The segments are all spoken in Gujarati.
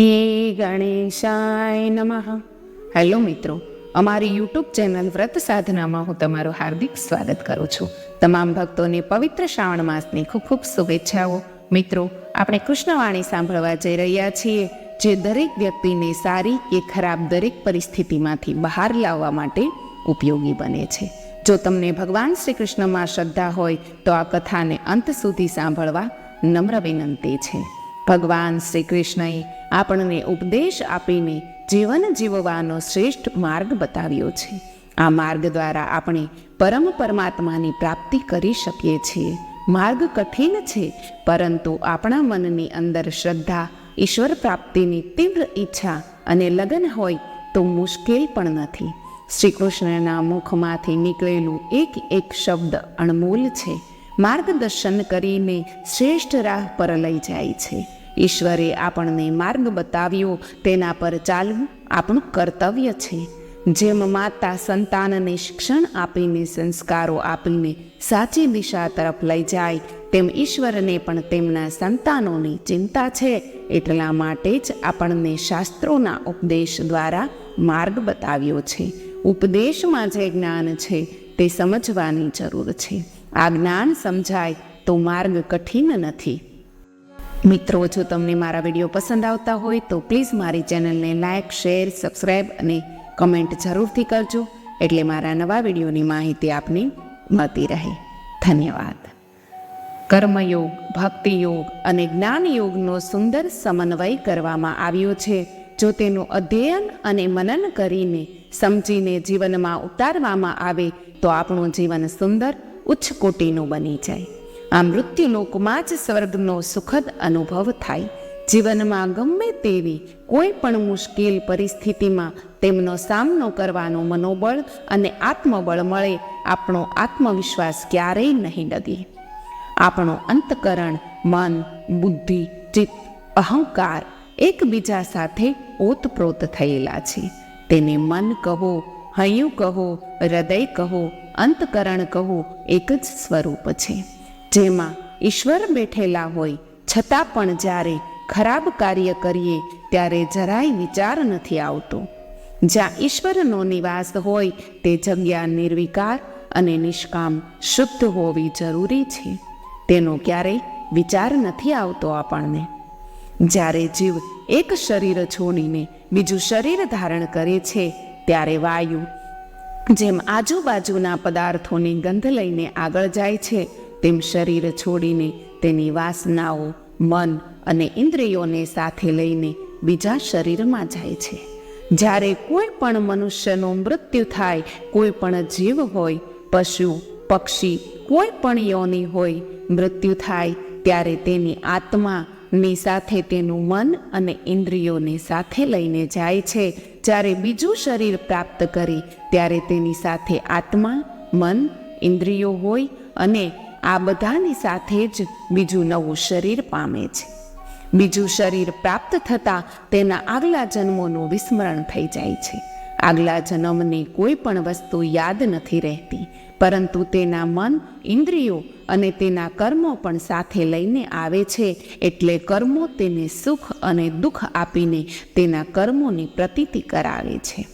હે ગણેશાય નમઃ. હેલો મિત્રો, અમારી યુટ્યુબ ચેનલ વ્રત સાધનામાં હું તમારું હાર્દિક સ્વાગત કરું છું. તમામ ભક્તોને પવિત્ર શ્રાવણ માસની ખૂબ ખૂબ શુભેચ્છાઓ. મિત્રો, આપણે કૃષ્ણવાણી સાંભળવા જઈ રહ્યા છીએ, જે દરેક વ્યક્તિને સારી કે ખરાબ દરેક પરિસ્થિતિમાંથી બહાર લાવવા માટે ઉપયોગી બને છે. જો તમને ભગવાન શ્રી કૃષ્ણમાં શ્રદ્ધા હોય, તો આ કથાને અંત સુધી સાંભળવા નમ્ર વિનંતી છે. ભગવાન શ્રી કૃષ્ણએ આપણને ઉપદેશ આપીને જીવન જીવવાનો શ્રેષ્ઠ માર્ગ બતાવ્યો છે. આ માર્ગ દ્વારા આપણે પરમ પરમાત્માની પ્રાપ્તિ કરી શકીએ છીએ. માર્ગ કઠિન છે, પરંતુ આપણા મનની અંદર શ્રદ્ધા, ઈશ્વર પ્રાપ્તિની તીવ્ર ઈચ્છા અને લગન હોય તો મુશ્કેલ પણ નથી. શ્રી કૃષ્ણના મુખમાંથી નીકળેલું એક એક શબ્દ અણમોલ છે. માર્ગદર્શન કરીને શ્રેષ્ઠ રાહ પર લઈ જાય છે. ઈશ્વરે આપણને માર્ગ બતાવ્યો, તેના પર ચાલવું આપણું કર્તવ્ય છે. જેમ માતા સંતાનને શિક્ષણ આપીને સંસ્કારો આપીને સાચી દિશા તરફ લઈ જાય, તેમ ઈશ્વરને પણ તેમના સંતાનોની ચિંતા છે. એટલા માટે જ આપણને શાસ્ત્રોના ઉપદેશ દ્વારા માર્ગ બતાવ્યો છે. ઉપદેશમાં જે જ્ઞાન છે, તે સમજવાની જરૂર છે. આ જ્ઞાન સમજાય તો માર્ગ કઠિન નથી. મિત્રો, જો તમને મારા વીડિયો પસંદ આવતા હોય તો પ્લીઝ મારી ચેનલને લાઇક શેર સબસ્ક્રાઈબ અને કમેન્ટ જરૂરથી કરજો એટલે મારા નવા વિડીયોની માહિતી આપને મળતી રહે. ધન્યવાદ. કર્મયોગ, ભક્તિયોગ અને જ્ઞાનયોગનો સુંદર સમન્વય કરવામાં આવ્યો છે. જો તેનું અધ્યયન અને મનન કરીને સમજીને જીવનમાં ઉતારવામાં આવે તો આપણું જીવન સુંદર ઉચ્ચ કોટીનું બની જાય. આ મૃત્યુલોકમાં જ સ્વર્ગનો સુખદ અનુભવ થાય જીવનમાં ગમે તેવી કોઈ પણ મુશ્કેલ પરિસ્થિતિમાં તેમનો સામનો કરવાનો મનોબળ અને આત્મબળ મળે આપણો આત્મવિશ્વાસ ક્યારેય નહીં ડગે આપણો અંતકરણ મન બુદ્ધિ ચિત્ત અહંકાર એકબીજા સાથે ઓતપ્રોત થયેલા છે તેને મન કહો હૈયું કહો હૃદય કહો અંતકરણ કહો એક જ સ્વરૂપ છે જેમાં ઈશ્વર બેઠેલા હોય, છતાં પણ જ્યારે ખરાબ કાર્ય કરીએ, ત્યારે જરાય વિચાર નથી આવતો. જ્યાં ઈશ્વરનો નિવાસ હોય, તે જગ્યા નિર્વિકાર અને નિષ્કામ શુદ્ધ હોવી જરૂરી છે. તેનો ક્યારેય વિચાર નથી આવતો આપણને. જ્યારે જીવ એક શરીર છોડીને બીજું શરીર ધારણ કરે છે, ત્યારે વાયુ, જેમ આજુબાજુના પદાર્થોની ગંધ લઈને આગળ જાય છે તેમ શરીર છોડીને તેની વાસનાઓ, મન અને ઇન્દ્રિયોને સાથે લઈને બીજા શરીરમાં જાય છે. જ્યારે કોઈ પણ મનુષ્યનું મૃત્યુ થાય, કોઈ પણ જીવ હોય, પશુ, પક્ષી, કોઈ પણ યોની હોય, મૃત્યુ થાય, ત્યારે તેની આત્માની સાથે તેનું મન અને ઇન્દ્રિયોને સાથે લઈને જાય છે. જ્યારે બીજું શરીર પ્રાપ્ત કરી, ત્યારે તેની સાથે આત્મા, મન, ઇન્દ્રિયો હોય અને આ બધાની સાથે જ બીજું નવું શરીર પામે છે. બીજું શરીર પ્રાપ્ત થતાં તેના આગલા જન્મોનું વિસ્મરણ થઈ જાય છે. આગલા જન્મની કોઈ પણ વસ્તુ યાદ નથી રહેતી, પરંતુ તેના મન, ઇન્દ્રિયો અને તેના કર્મો પણ સાથે લઈને આવે છે, એટલે કર્મો તેને સુખ અને દુઃખ આપીને તેના કર્મોની પ્રતીતિ કરાવે છે.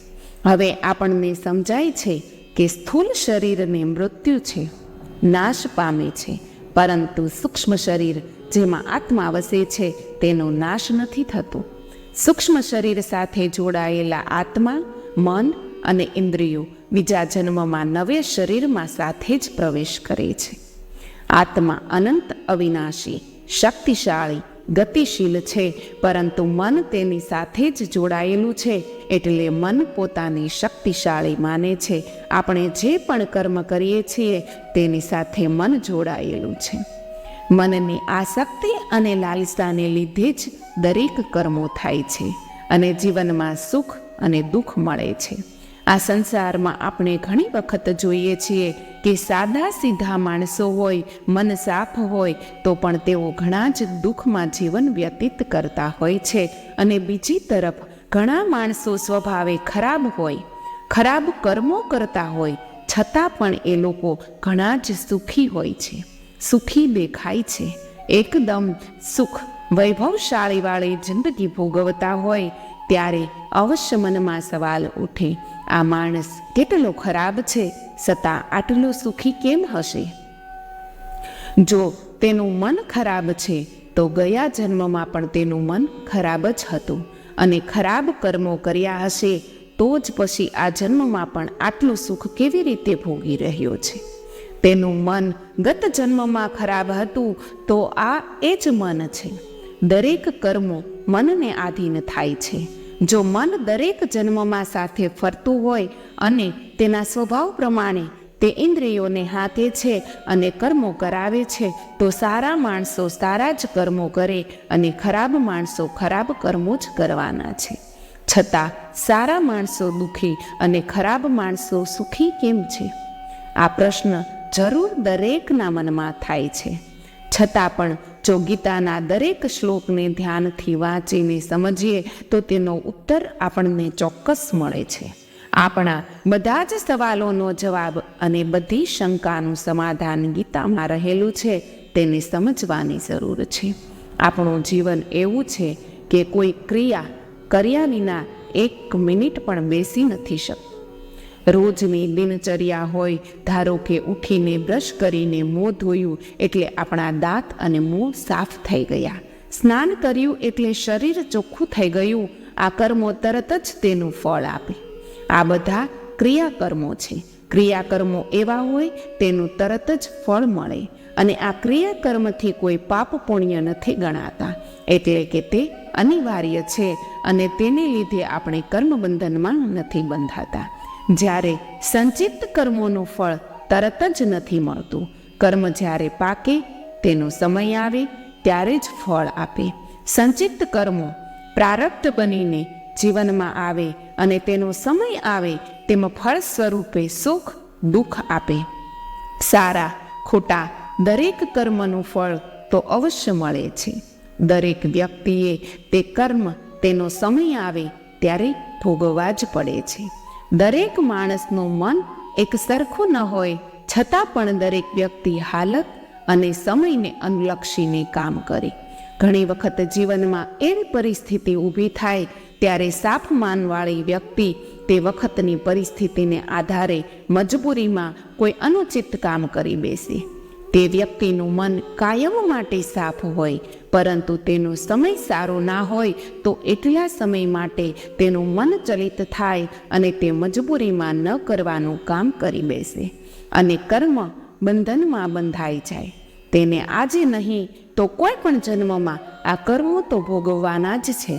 હવે આપણને સમજાય છે કે સ્થૂલ શરીરને મૃત્યુ છે. નાશ પામે છે. પરંતુ સૂક્ષ્મ શરીર જેમાં આત્મા વસે છે, તેનો નાશ નથી થતો. સૂક્ષ્મ શરીર સાથે જોડાયેલા આત્મા, મન અને ઇન્દ્રિયો બીજા જન્મમાં નવે શરીરમાં સાથે જ પ્રવેશ કરે છે. આત્મા અનંત અવિનાશી, શક્તિશાળી ગતિશીલ છે, પરંતુ મન તેની સાથે જ જોડાયેલું છે, એટલે મન પોતાની શક્તિશાળી માને છે. આપણે જે પણ કર્મ કરીએ છીએ, તેની સાથે મન જોડાયેલું છે. મનની આસક્તિ અને લાલસાને લીધે જ દરેક કર્મો થાય છે, અને જીવનમાં સુખ અને દુઃખ મળે છે. આ સંસારમાં આપણે ઘણી વખત જોઈએ છીએ કે સાદા સીધા માણસો હોય, મન સાફ હોય, તો પણ તેઓ ઘણા જ દુઃખમાં જીવન વ્યતીત કરતા હોય છે. અને બીજી તરફ, ઘણા માણસો સ્વભાવે ખરાબ હોય, ખરાબ કર્મો કરતા હોય, છતાં પણ એ લોકો ઘણા જ સુખી હોય છે. સુખી દેખાય છે. એકદમ સુખ વૈભવશાળીવાળી જિંદગી ભોગવતા હોય ત્યારે અવશ્ય મનમાં સવાલ ઉઠે, આ માણસ કેટલો ખરાબ છે? છતાં આટલો સુખી કેમ હશે? જો તેનું મન ખરાબ છે, તો ગયા જન્મમાં પણ તેનું મન ખરાબ જ હતું અને ખરાબ કર્મો કર્યા હશે, તો જ પછી આ જન્મમાં પણ આટલું સુખ કેવી રીતે ભોગી રહ્યો છે? તેનું મન ગત જન્મમાં ખરાબ હતું, તો આ એ જ મન છે. દરેક કર્મો મનને આધીન થાય છે. જો મન દરેક જન્મમાં સાથે ફરતું હોય અને તેના સ્વભાવ પ્રમાણે તે ઇન્દ્રિયોને હાથે છે અને કર્મો કરાવે છે, તો સારા માણસો સારા જ કર્મો કરે અને ખરાબ માણસો ખરાબ કર્મો જ કરવાના છે. છતાં સારા માણસો દુઃખી અને ખરાબ માણસો સુખી કેમ છે? આ પ્રશ્ન જરૂર દરેકના મનમાં થાય છે. છતાં પણ જો ગીતાના દરેક શ્લોકને ધ્યાનથી વાંચીને સમજીએ, તો તેનો ઉત્તર આપણને ચોક્કસ મળે છે. આપણા બધા જ સવાલોનો જવાબ અને બધી શંકાનું સમાધાન ગીતામાં રહેલું છે, તેને સમજવાની જરૂર છે. આપણું જીવન એવું છે કે કોઈ ક્રિયા કર્યા વિના એક મિનિટ પણ બેસી નથી શકતું. રોજની દિનચર્યા હોય, ધારો કે ઉઠીને બ્રશ કરીને મોં ધોયું એટલે આપણા દાંત અને મોં સાફ થઈ ગયા. સ્નાન કર્યું એટલે શરીર ચોખ્ખું થઈ ગયું. આ કર્મો તરત જ તેનું ફળ આપે. આ બધા ક્રિયાકર્મો છે. ક્રિયાકર્મો એવા હોય, તેનું તરત જ ફળ મળે. અને આ ક્રિયાકર્મથી કોઈ પાપ પુણ્ય નથી ગણાતા. એટલે કે તે અનિવાર્ય છે અને તેને લીધે આપણે કર્મબંધનમાં નથી બંધાતા. જ્યારે સંચિત કર્મોનું ફળ તરત જ નથી મળતું, કર્મ જ્યારે પાકે, તેનો સમય આવે, ત્યારે જ ફળ આપે. સંચિત કર્મો પ્રારબ્ધ બનીને જીવનમાં આવે અને તેનો સમય આવે, તેમાં ફળ સ્વરૂપે સુખ, દુઃખ આપે. સારા, ખોટા દરેક કર્મનું ફળ તો અવશ્ય મળે છે. દરેક વ્યક્તિએ તે કર્મ, તેનો સમય આવે, ત્યારે ભોગવવા જ પડે છે. દરેક માણસનું મન એક સરખું ન હોય, છતાં પણ દરેક વ્યક્તિ હાલત અને સમયને અનુલક્ષીને કામ કરે. ઘણી વખત જીવનમાં એવી પરિસ્થિતિ ઊભી થાય, ત્યારે સાફ માનવાળી વ્યક્તિ તે વખતની પરિસ્થિતિને આધારે મજબૂરીમાં કોઈ અનુચિત કામ કરી બેસે. તે વ્યક્તિનું મન કાયમ માટે સાફ હોય, પરંતુ તેનો સમય સારો ના હોય તો એટલા સમય માટે તેનું મન ચલિત થાય અને તે મજબૂરીમાં ન કરવાનું કામ કરી બેસે અને કર્મ બંધનમાં બંધાઈ જાય. તેને આજે નહીં તો કોઈ પણ જન્મમાં આ કર્મો તો ભોગવવાના જ છે.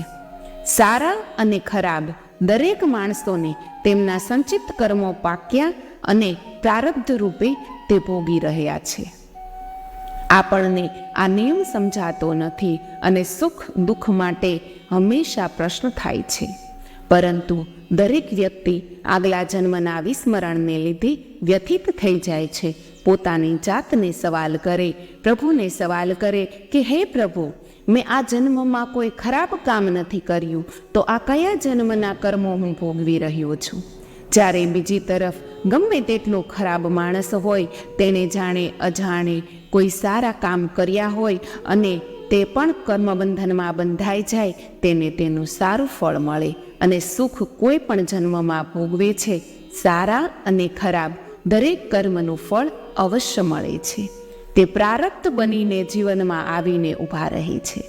સારા અને ખરાબ દરેક માણસોને તેમના સંચિત કર્મો પાક્યા અને પ્રારબ્ધ રૂપે તે ભોગી રહ્યા છે. આપણને આ નિયમ સમજાતો નથી અને સુખ દુઃખ માટે હંમેશા પ્રશ્ન થાય છે. પરંતુ દરેક વ્યક્તિ આગલા જન્મના વિસ્મરણને લીધે વ્યથિત થઈ જાય છે. પોતાની જાતને સવાલ કરે, પ્રભુને સવાલ કરે કે, હે પ્રભુ, મેં આ જન્મમાં કોઈ ખરાબ કામ નથી કર્યું, તો આ કયા જન્મના કર્મો હું ભોગવી રહ્યો છું? જ્યારે બીજી તરફ ગમે તેટલો ખરાબ માણસ હોય તેને જાણે અજાણે કોઈ સારા કામ કર્યા હોય અને તે પણ કર્મબંધનમાં બંધાઈ જાય, તેને તેનું સારું ફળ મળે અને સુખ કોઈ પણ જન્મમાં ભોગવે છે, સારા અને ખરાબ દરેક કર્મનું ફળ અવશ્ય મળે છે. તે પ્રારબ્ધ બનીને જીવનમાં આવીને ઊભા રહે છે.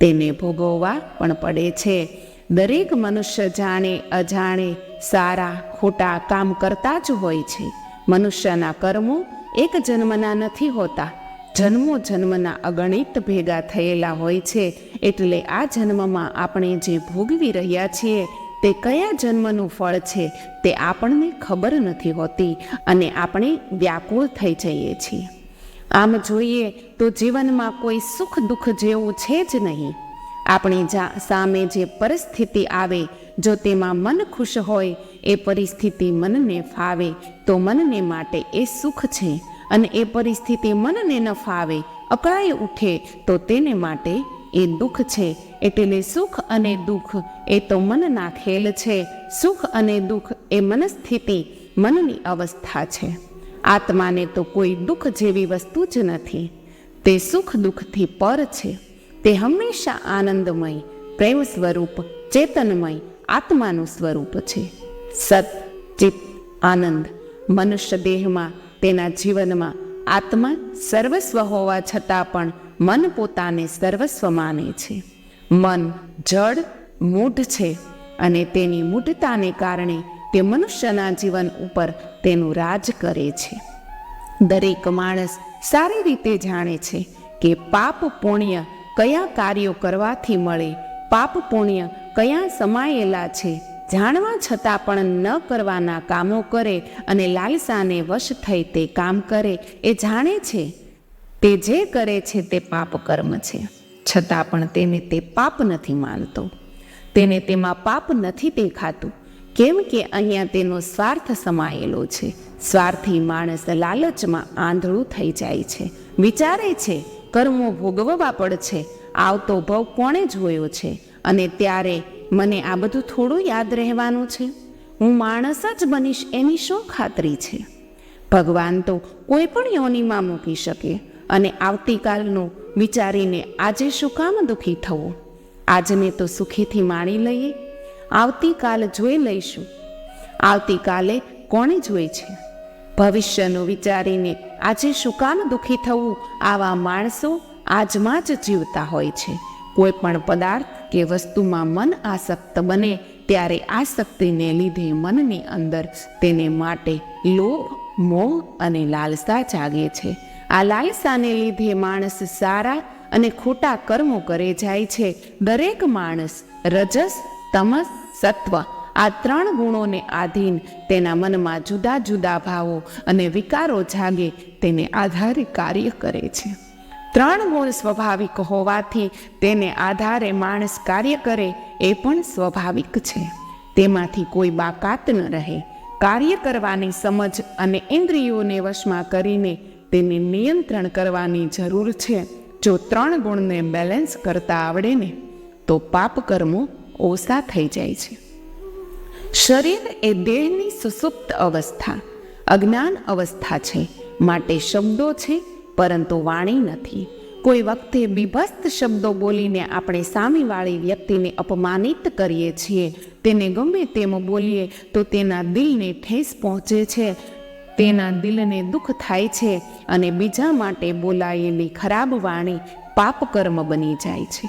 તેને ભોગવવા પણ પડે છે. દરેક મનુષ્ય જાણે, અજાણે, સારા, ખોટા કામ કરતા જ હોય છે. મનુષ્યના કર્મો એક જન્મના નથી હોતા. જન્મો જન્મના અગણિત ભેગા થયેલા હોય છે. એટલે આ જન્મમાં આપણે જે ભોગવી રહ્યા છીએ, તે કયા જન્મનું ફળ છે, તે આપણને ખબર નથી હોતી અને આપણે વ્યાકુળ થઈ જઈએ છીએ. આમ જોઈએ તો જીવનમાં કોઈ સુખ દુઃખ જેવું છે જ નહીં. આપણી જા, સામે જે પરિસ્થિતિ આવે, જો તેમાં મન ખુશ હોય, એ પરિસ્થિતિ મનને ફાવે, તો મનને માટે એ સુખ છે. અને એ પરિસ્થિતિ મનને ન ફાવે, અકળાઈ ઉઠે, તો તેને માટે એ દુઃખ છે. એટલે સુખ અને દુઃખ એ તો મનના ખેલ છે. સુખ અને દુઃખ એ મનસ્થિતિ, મનની અવસ્થા છે. આત્માને તો કોઈ દુઃખ જેવી વસ્તુ જ નથી. તે સુખ દુઃખથી પર છે. તે હંમેશા આનંદમય, પ્રેમ સ્વરૂપ, ચેતનમય, આત્માનું સ્વરૂપ છે. સત, ચિત્ત, આનંદ, મનુષ્ય દેહમાં, તેના જીવનમાં આત્મા સર્વસ્વ હોવા છતાં પણ મન પોતાને સર્વસ્વ માને છે. મન જડ મૂઢ છે અને તેની મૂઢતાને કારણે તે મનુષ્યના જીવન ઉપર તેનું રાજ કરે છે. દરેક માણસ સારી રીતે જાણે છે કે પાપ પુણ્ય કયા કાર્યો કરવાથી મળે? પાપ પુણ્ય કયા સમાયેલા છે? જાણવા છતાં પણ ન કરવાના કામો કરે અને લાલસાને વશ થઈ તે કામ કરે, એ જાણે છે. તે જે કરે છે તે પાપ કર્મ છે. છતાં પણ તેને તે પાપ નથી માનતો. તેને તેમાં પાપ નથી દેખાતું. કેમ કે અહીંયા તેનો સ્વાર્થ સમાયેલો છે. સ્વાર્થી માણસ લાલચમાં આંધળું થઈ જાય છે. વિચારે છે કર્મો ભોગવવા પડશે. આવતો ભવ કોણે જોયો છે? અને ત્યારે મને આ બધું થોડું યાદ રહેવાનું છે. હું માણસ જ બનીશ એની શું ખાતરી છે? ભગવાન તો કોઈ પણ યોનિમાં મૂકી શકે અને આવતીકાલનું વિચારીને આજે શું કામ દુઃખી થવું? આજને તો સુખીથી માણી લઈએ. આવતીકાલ જોઈ લઈશું. આવતીકાલે કોણે જોઈ છે? ભવિષ્યનું વિચારીને આજે શું કામ દુઃખી થવું? આવા માણસો આજમાં જ જીવતા હોય છે. કોઈ પણ પદાર્થ કે વસ્તુમાં મન આસક્ત બને, ત્યારે આસક્તિને લીધે મનની અંદર તેને માટે લોભ, મોહ અને લાલસા જાગે છે. આ લાલસાને લીધે માણસ સારા અને ખોટા કર્મો કરે જાય છે. દરેક માણસ રજસ, તમસ, સત્વ આ ત્રણ ગુણોને આધીન તેના મનમાં જુદા જુદા ભાવો અને વિકારો જાગે તેને આધારે કાર્ય કરે છે. ત્રણ ગુણ સ્વાભાવિક હોવાથી તેને આધારે માણસ કાર્ય કરે એ પણ સ્વાભાવિક છે. તેમાંથી કોઈ બાકાત ન રહે. કાર્ય કરવાની સમજ અને ઇન્દ્રિયોને વશમાં કરીને તેને નિયંત્રણ કરવાની જરૂર છે. જો ત્રણ ગુણને બેલેન્સ કરતા આવડે ને, તો પાપ કર્મો ઓછા થઈ જાય છે. શરીર એ દેહની સુસુપ્ત અવસ્થા, અજ્ઞાન અવસ્થા છે. માટે શબ્દો છે, પરંતુ વાણી નથી. કોઈ વખતે બીભસ્ત શબ્દો બોલીને આપણે સામેવાળી વ્યક્તિને અપમાનિત કરીએ છીએ. તેને ગમે તેમ બોલીએ તો તેના દિલને ઠેસ પહોંચે છે. તેના દિલને દુઃખ થાય છે અને બીજા માટે બોલાયેલી ખરાબ વાણી પાપ કર્મ બની જાય છે.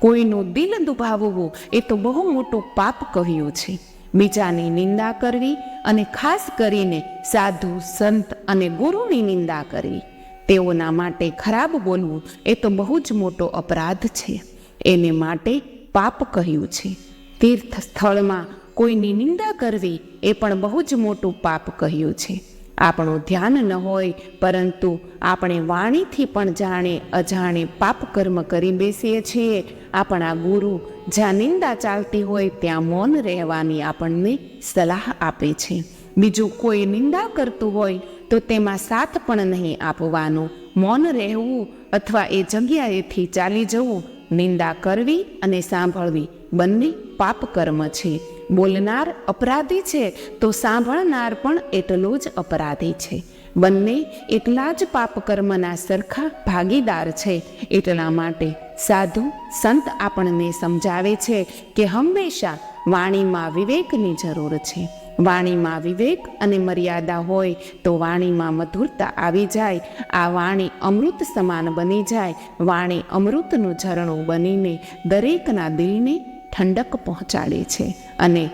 કોઈનું દિલ દુભાવવું એ તો બહુ મોટું પાપ કહ્યું છે. બીજાની નિંદા કરવી અને ખાસ કરીને સાધુ, સંત અને ગુરુની નિંદા કરવી. તેઓના માટે ખરાબ બોલવું એ તો બહુ જ મોટો અપરાધ છે. એને માટે પાપ કહ્યું છે. તીર્થ સ્થળમાં કોઈની નિંદા કરવી એ પણ બહુ જ મોટું પાપ કહ્યું છે. આપણું ધ્યાન ન હોય, પરંતુ આપણે વાણીથી પણ જાણે અજાણે પાપ કર્મ કરી બેસીએ છીએ. આપણા ગુરુ જ્યાં નિંદા ચાલતી હોય, ત્યાં મૌન રહેવાની આપણને સલાહ આપે છે. બીજું કોઈ નિંદા કરતું હોય, તો તેમાં સાથ પણ નહીં આપવાનો. મૌન રહેવું અથવા એ જગ્યાએથી ચાલી જવું, નિંદા કરવી અને સાંભળવી બંને પાપ કર્મ છે. બોલનાર અપરાધી છે, તો સાંભળનાર પણ એટલો જ અપરાધી છે. બંને એટલા જ પાપ કર્મના સરખા ભાગીદાર છે. એટલા માટે સાધુ, સંત આપણને સમજાવે છે કે હંમેશા વાણીમાં વિવેકની જરૂર છે. વાણીમાં વિવેક અને મર્યાદા હોય, તો વાણીમાં મધુરતા આવી જાય. આ વાણી અમૃત સમાન બની જાય. વાણી અમૃતનું ઝરણું બનીને દરેકના દિલને ઠંડક પહોંચાડે છે અને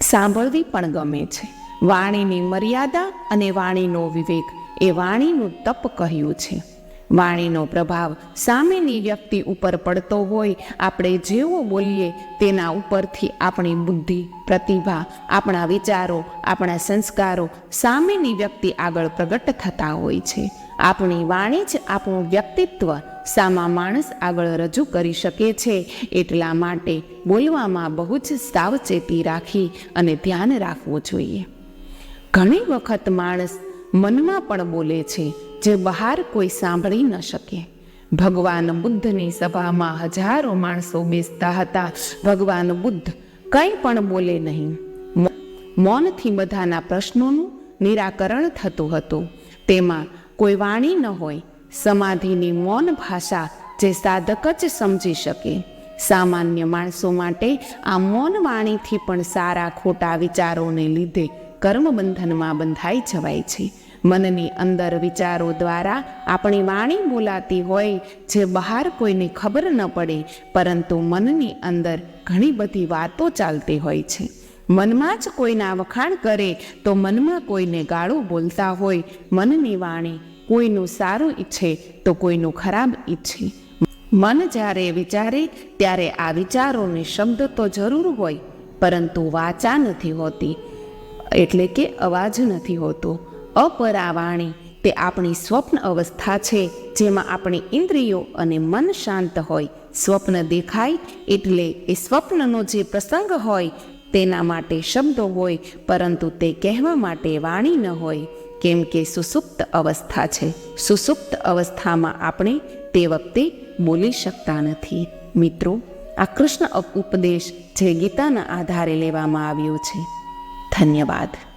સાંભળવી પણ ગમે છે. વાણીની મર્યાદા અને વાણીનો વિવેક એ વાણીનું તપ કહ્યું છે. વાણીનો પ્રભાવ સામેની વ્યક્તિ ઉપર પડતો હોય, આપણે જેવો બોલીએ તેના ઉપરથી આપણી બુદ્ધિ, પ્રતિભા, આપણા વિચારો, આપણા સંસ્કારો સામેની વ્યક્તિ આગળ પ્રગટ થતા હોય છે. આપણી વાણી જ આપણું વ્યક્તિત્વ સામા માણસ આગળ રજૂ કરી શકે છે. એટલા માટે બોલવામાં બહુ જ સાવચેતી રાખી અને ધ્યાન રાખવું જોઈએ. ઘણી વખત માણસ મનમાં પણ બોલે છે જે બહાર કોઈ સાંભળી ન શકે. ભગવાન બુદ્ધની સભામાં હજારો માણસો બેસતા હતા. ભગવાન બુદ્ધ કંઈ પણ બોલે નહીં. મૌનથી બધાના પ્રશ્નોનું નિરાકરણ થતું હતું. તેમાં કોઈ વાણી ન હોય સમાધિની મૌન ભાષા જે સાધક જ સમજી શકે. સામાન્ય માણસો માટે આ મૌન વાણીથી પણ સારા ખોટા વિચારોને લીધે કર્મબંધનમાં બંધાઈ જવાય છે. મનની અંદર વિચારો દ્વારા આપણી વાણી બોલાતી હોય જે બહાર કોઈને ખબર ન પડે, પરંતુ મનની અંદર ઘણી બધી વાતો ચાલતી હોય છે. મનમાં જ કોઈના વખાણ કરે તો મનમાં કોઈને ગાળો બોલતા હોય મનની વાણી કોઈનું સારું ઈચ્છે તો કોઈનું ખરાબ ઈચ્છે. મન જ્યારે વિચારે ત્યારે આ વિચારોને શબ્દ તો જરૂર હોય, પરંતુ વાચા નથી હોતી. એટલે કે અવાજ નથી હોતો. અપરાવાણી તે આપણી સ્વપ્ન અવસ્થા છે, જેમાં આપણી ઇન્દ્રિયો અને મન શાંત હોય. સ્વપ્ન દેખાય એટલે એ સ્વપ્નનો જે પ્રસંગ હોય તેના માટે શબ્દો હોય, પરંતુ તે કહેવા માટે વાણી ન હોય. કેમ કે સુસુપ્ત અવસ્થા છે. સુસુપ્ત અવસ્થામાં આપણે તે વખતે બોલી શકતા નથી. મિત્રો, આ કૃષ્ણ ઉપદેશ જે ગીતાના આધારે લેવામાં આવ્યો છે. ધન્યવાદ.